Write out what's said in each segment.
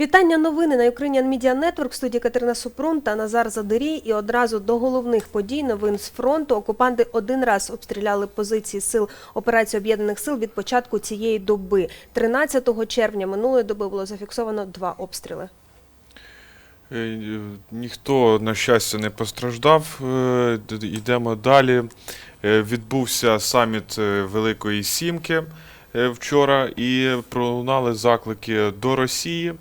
Вітання новини на Ukrainian Media Network студії Катерина Супрун та Назар Задирій. І одразу до головних подій новин з фронту. Окупанти один раз обстріляли позиції сил операції об'єднаних сил від початку цієї доби. 13 червня минулої доби було зафіксовано два обстріли. Е, Ніхто, на щастя, не постраждав. Е, Йдемо далі. Е, Відбувся саміт Великої Сімки вчора і пролунали заклики до Росії.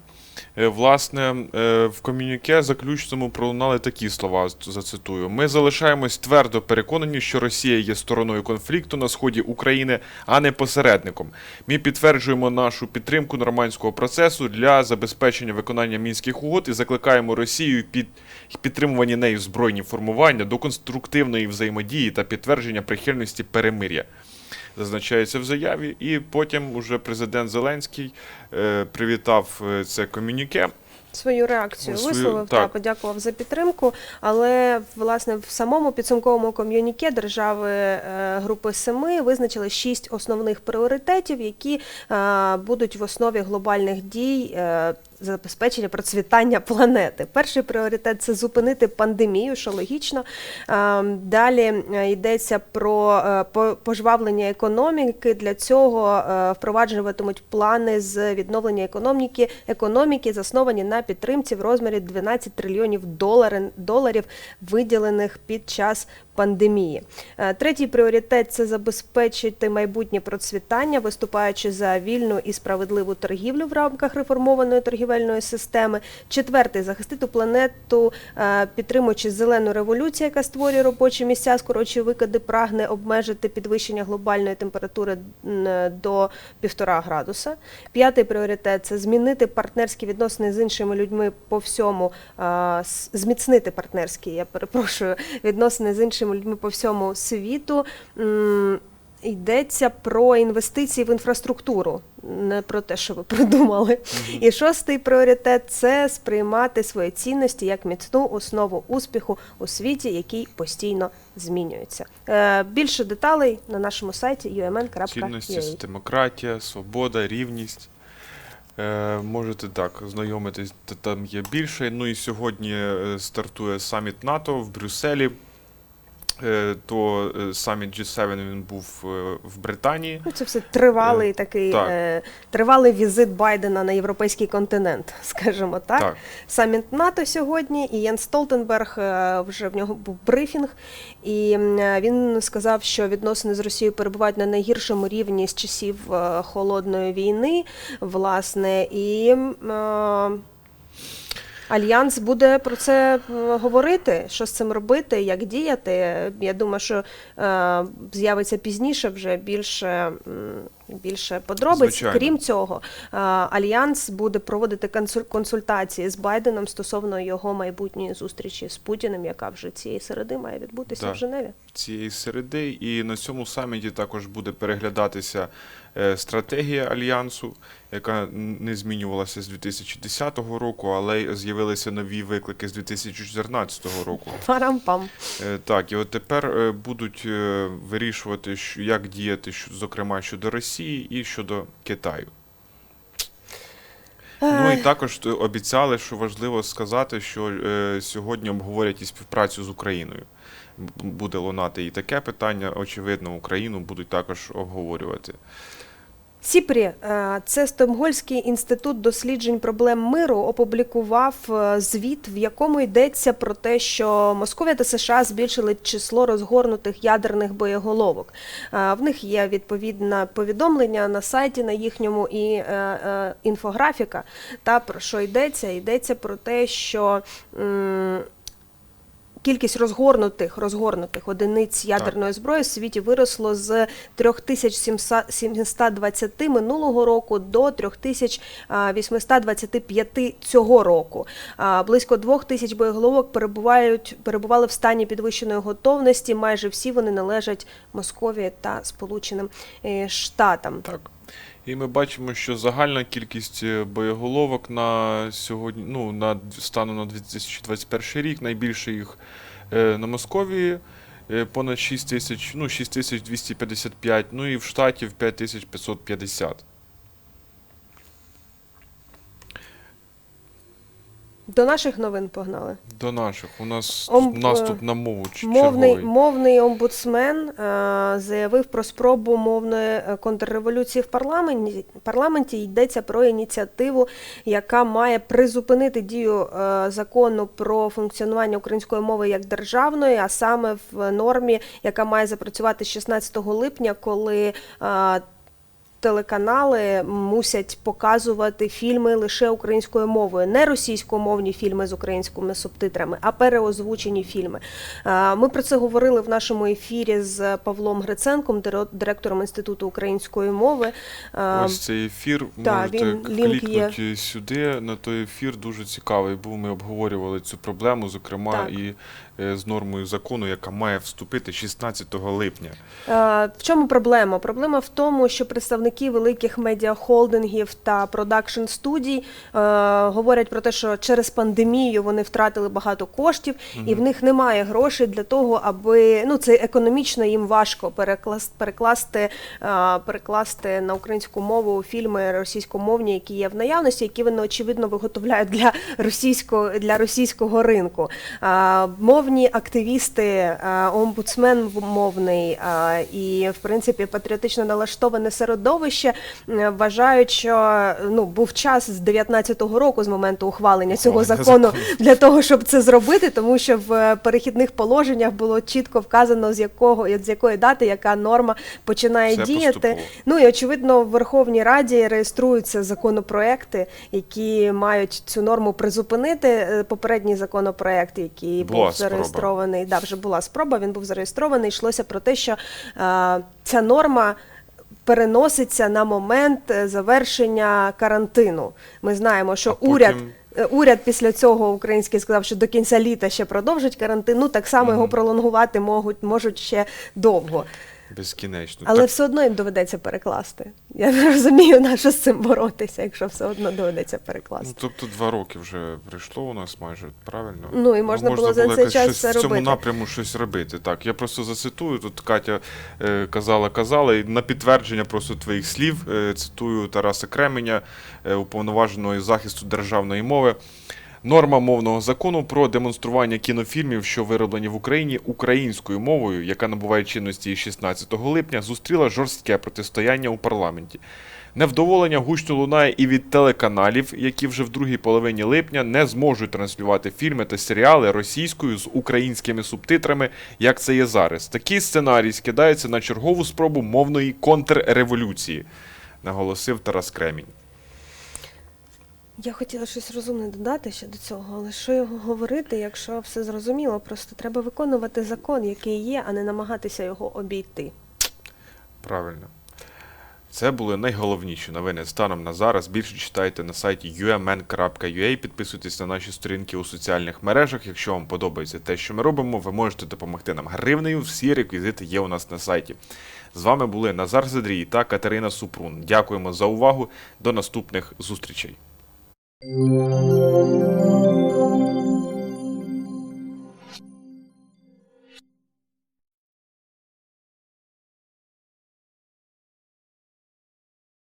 Е, Власне, е, в комюніке заключному пролунали такі слова, зацитую. Ми залишаємось твердо переконані, що Росія є стороною конфлікту на сході України, а не посередником. Ми підтверджуємо нашу підтримку нормандського процесу для забезпечення виконання мінських угод і закликаємо Росію під підтримувані нею збройні формування до конструктивної взаємодії та підтвердження прихильності перемир'я. Зазначається в заяві, і потім уже президент Зеленський е, привітав е, це комюніке. Свою реакцію Свою- висловив та подякував за підтримку. Але власне в самому підсумковому ком'юніке держави е, Групи Семи визначили шість основних пріоритетів, які е, будуть в основі глобальних дій. е, Забезпечення процвітання планети. Перший пріоритет це зупинити пандемію, що логічно. Е, Далі е, йдеться про е, пожвавлення економіки. Для цього е, впроваджуватимуть плани з відновлення економіки, економіки, засновані на підтримці в розмірі 12 трильйонів доларів, виділених під час пандемії. Е, Третій пріоритет це забезпечити майбутнє процвітання, виступаючи за вільну і справедливу торгівлю в рамках реформованої торгівельної системи. Четвертий захистити планету, е, підтримуючи зелену революцію, яка створює робочі місця, скорочує викиди, прагне обмежити підвищення глобальної температури до півтора градуса. П'ятий пріоритет це змінити партнерські відносини з іншими людьми по всьому, е, зміцнити партнерські, я перепрошую, відносини з іншими людьми по всьому світу. Йдеться про інвестиції в інфраструктуру, не про те, що ви придумали. І шостий пріоритет це сприймати свої цінності як міцну основу успіху у світі, який постійно змінюється. Е, більше деталей на нашому сайті Цінності, демократія, свобода, рівність. Е, можете так знайомитись, там є більше. Ну і сьогодні е, стартує саміт НАТО в Брюсселі. Е, то е, саміт G7 він був е, в Британії. Ну, це все тривалий такий так. тривалий візит Байдена на європейський континент, скажімо так. Так. Саміт НАТО сьогодні, і Єн Столтенберг вже в нього був брифінг, і він сказав, що відносини з Росією перебувають на найгіршому рівні з часів холодної війни, власне, і. Альянс буде про це е, говорити, що з цим робити, як діяти. Я думаю, що е, з'явиться пізніше вже більше, більше подробиць. Звичайно. Крім цього, е, Альянс буде проводити консуль- консультації з Байденом стосовно його майбутньої зустрічі з Путіним, яка вже цієї середи має відбутися Да. в Женеві. цієї середи, і на цьому саміті також буде переглядатися е, стратегія альянсу, яка не змінювалася з 2010 року, але з'явилися нові виклики з 2014 року. Парам-пам. Е, Так, і от тепер будуть вирішувати, як діяти, зокрема щодо Росії і щодо Китаю. Ну і також е, обіцяли, що важливо сказати, що е, сьогодні обговорять і співпрацю з Україною. Буде лунати і таке питання. Очевидно, Україну будуть також обговорювати. Сіпрі, е, це Стокгольмський інститут досліджень проблем миру, опублікував е, звіт, в якому йдеться про те, що Московія та США збільшили число розгорнутих ядерних боєголовок. Е, В них є відповідне повідомлення на сайті на їхньому і інфографіка. Та про що йдеться? Йдеться про те, що. Кількість розгорнутих розгорнутих одиниць ядерної зброї в світі виросло з 3720 минулого року до 3825 цього року. Близько 2000 боєголовок перебувають перебували в стані підвищеної готовності. Майже всі вони належать Московії та Сполученим е, Штатам. Так. І ми бачимо, що загальна кількість е, боєголовок на сьогодні, ну, на стану на 2021 рік, найбільше їх е, на Московії, е, понад 6 тисяч, ну, 6255, ну і в штатів 5550. До наших новин погнали. До наших. У нас Ом- наступ на мову Мовний, черговий. мовний омбудсмен е, заявив про спробу мовної е, контрреволюції в парламенті. парламенті. Йдеться про ініціативу, яка має призупинити дію е, закону про функціонування української мови як державної, а саме в нормі, яка має запрацювати з 16 липня, коли е, Телеканали мусять показувати фільми лише українською мовою, не російськомовні фільми з українськими субтитрами, а переозвучені фільми. Ми про це говорили в нашому ефірі з Павлом Гриценком, директором Інституту української мови. Ось цей ефір та, можете він- клікнути сюди. На той ефір дуже цікавий був. Ми обговорювали цю проблему, зокрема, Так. і з нормою закону, яка має вступити 16 липня. Е, В чому проблема? Проблема в тому, що представники великих медіахолдингів та продакшн студій е, говорять про те, що через пандемію вони втратили багато коштів, і в них немає грошей для того, аби ну це економічно їм важко перекласти, перекласти, е, перекласти на українську мову фільми російськомовні, які є в наявності, які вони очевидно виготовляють для російського для російського ринку. Е, Мовні активісти, е, омбудсмен мовний е, і, в принципі, патріотично налаштоване середовище вважають, що ну був час з 19-го року, з моменту ухвалення цього Ухвалення закону, для того, щоб це зробити, тому що в е, перехідних положеннях було чітко вказано, з якого з якої дати яка норма починає Це діяти. поступово. Ну і очевидно, в Верховній Раді реєструються законопроекти, які мають цю норму призупинити. Попередній законопроект, який був спроба. Зареєстрований, да, вже була спроба. Він був зареєстрований. Йшлося про те, що е, ця норма. Переноситься на момент е, завершення карантину. Ми знаємо, що потім- уряд Е, Уряд після цього український сказав, що до кінця літа ще продовжить карантин. Ну так само його пролонгувати можуть, можуть ще довго. Безкінечно. Але Так, все одно їм доведеться перекласти. Я не розумію, на що з цим боротися, якщо все одно доведеться перекласти. Ну, тобто два роки вже прийшло у нас майже, правильно? Ну, і можна було за цей час щось це в цьому напряму щось робити. Так, я просто зацитую, тут Катя е, казала, казала, і на підтвердження просто твоїх слів е, цитую Тараса Кременя, е, уповноваженого захисту державної мови. Норма мовного закону про демонстрування кінофільмів, що вироблені в Україні українською мовою, яка набуває чинності 16 липня, зустріла жорстке протистояння у парламенті. Невдоволення гучно лунає і від телеканалів, які вже в другій половині липня не зможуть транслювати фільми та серіали російською з українськими субтитрами, як це є зараз. Такий сценарій скидається на чергову спробу мовної контрреволюції, наголосив Тарас Кремінь. Я хотіла щось розумне додати ще до цього, але що його говорити, якщо все зрозуміло? Просто треба виконувати закон, який є, а не намагатися його обійти. Правильно. Це були найголовніші новини станом на зараз. Більше читайте на сайті umn.ua, підписуйтесь на наші сторінки у соціальних мережах. Якщо вам подобається те, що ми робимо, ви можете допомогти нам гривнею. Всі реквізити є у нас на сайті. З вами були Назар Задрій та Катерина Супрун. Дякуємо за увагу. До наступних зустрічей. Música